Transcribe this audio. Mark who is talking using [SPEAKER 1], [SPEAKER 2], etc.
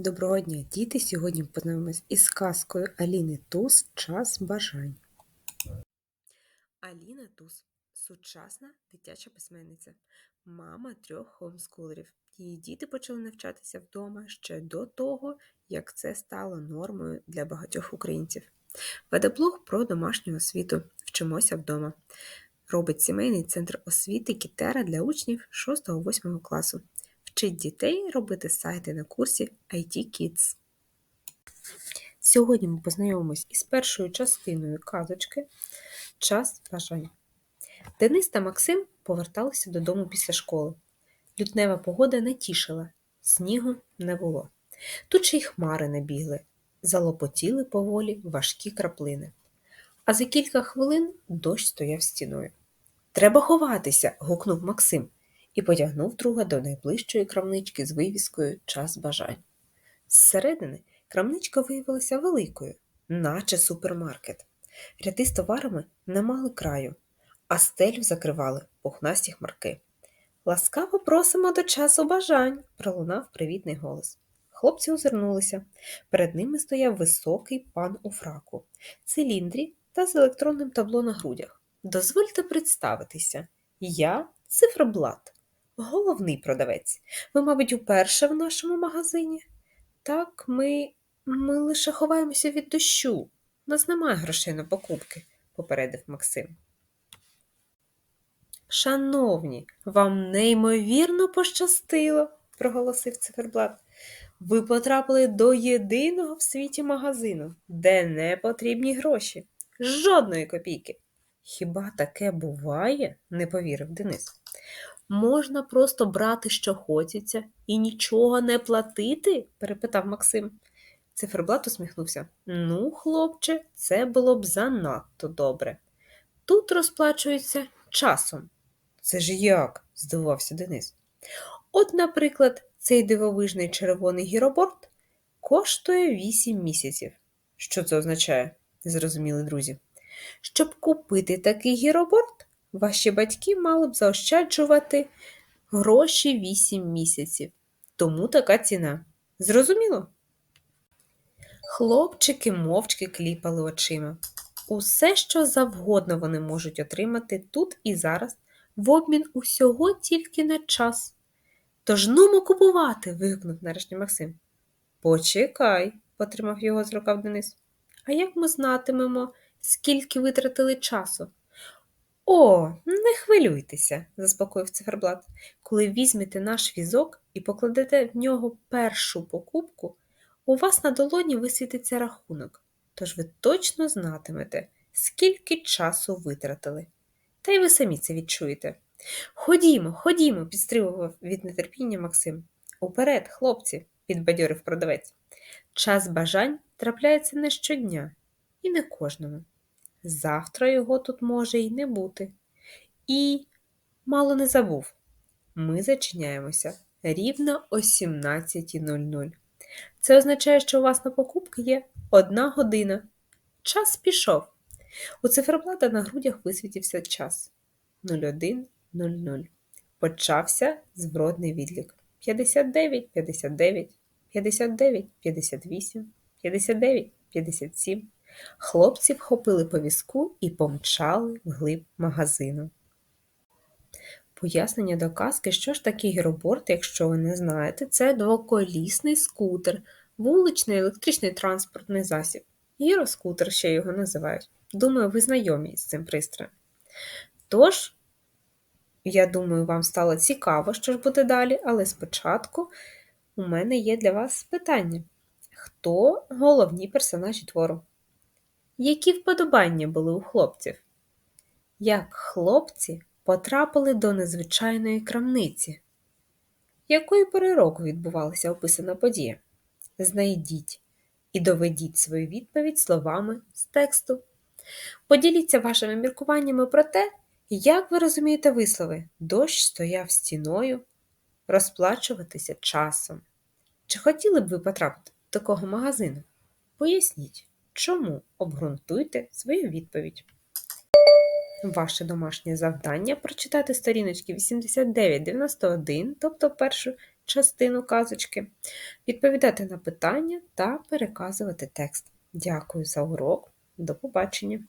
[SPEAKER 1] Доброго дня, діти! Сьогодні познайомимось із казкою Аліни Туз Час бажань. Аліна Туз сучасна дитяча письменниця, мама трьох хомскулерів. Її діти почали навчатися вдома ще до того, як це стало нормою для багатьох українців. Веде блог про домашню освіту Вчимося вдома. Робить сімейний центр освіти Кітера для учнів 6-8 класу. Вчить дітей робити сайти на курсі IT Kids. Сьогодні ми познайомимось із першою частиною казочки Час бажань. Денис та Максим поверталися додому після школи. Лютнева погода не тішила, снігу не було. Тут ще й хмари не бігли, залопотіли поволі важкі краплини. А за кілька хвилин дощ стояв стіною. Треба ховатися. гукнув Максим і потягнув друга до найближчої крамнички з вивіскою Час бажань. Зсередини крамничка виявилася великою, наче супермаркет. Ряди з товарами не мали краю, а стелю закривали пухнасті хмарки. Ласкаво просимо до часу бажань, пролунав привітний голос. Хлопці озирнулися. Перед ними стояв високий пан у фраку, циліндрі та з електронним табло на грудях. Дозвольте представитися, я циферблат, головний продавець. Ви, мабуть, уперше в нашому магазині? Так, ми ми лише ховаємося від дощу. У нас немає грошей на покупки, попередив Максим. Шановні, вам неймовірно пощастило, проголосив циферблат. Ви потрапили до єдиного в світі магазину, де не потрібні гроші. Жодної копійки. Хіба таке буває? не повірив Денис. Можна просто брати, що хочеться, і нічого не платити? перепитав Максим. Циферблат усміхнувся. Ну, хлопче, це було б занадто добре. Тут розплачуються часом. Це ж як? здивувався Денис. От, наприклад, цей дивовижний червоний гіроборд коштує вісім місяців. Що це означає? зрозуміли друзі. Щоб купити такий гіроборд, ваші батьки мали б заощаджувати гроші 8 місяців. Тому така ціна. Зрозуміло? Хлопчики мовчки кліпали очима. Усе, що завгодно вони можуть отримати тут і зараз, в обмін усього тільки на час. Тож нумо купувати. вигукнув нарешті Максим. Почекай, потримав його з рукав Денис. А як ми знатимемо, скільки витратили часу? О, не хвилюйтеся, заспокоїв циферблат. Коли візьмете наш візок і покладете в нього першу покупку, у вас на долоні висвітиться рахунок, тож ви точно знатимете, скільки часу витратили. Та й ви самі це відчуєте. Ходімо, ходімо, підстримував від нетерпіння Максим. Уперед, хлопці, підбадьорив продавець. Час бажань трапляється не щодня і не кожному. Завтра його тут може й не бути. І, мало не забув, ми зачиняємося рівно о 17.00. Це означає, що у вас на покупки є одна година. Час пішов. У циферблата на грудях висвітився час 01.00. Почався зворотний відлік 59, 59, 59, 58, 59, 57. Хлопці вхопили повізку і помчали вглиб магазину. Пояснення до казки, що ж таке гіроборд, якщо ви не знаєте, це двоколісний скутер, вуличний електричний транспортний засіб. Гіроскутер ще його називають. Думаю, ви знайомі з цим пристроєм. Тож, я думаю, вам стало цікаво, що ж буде далі, але спочатку у мене є для вас питання: хто головні персонажі твору? Які вподобання були у хлопців? Як хлопці потрапили до незвичайної крамниці? Якої пори року відбувалася описана подія? Знайдіть і доведіть свою відповідь словами з тексту. Поділіться вашими міркуваннями про те, як ви розумієте вислови дощ стояв стіною, розплачуватися часом. Чи хотіли б ви потрапити до такого магазину? Поясніть. Чому обґрунтуйте свою відповідь? Ваше домашнє завдання прочитати сторіночки 89-91, тобто першу частину казочки, відповідати на питання та переказувати текст. Дякую за урок. До побачення!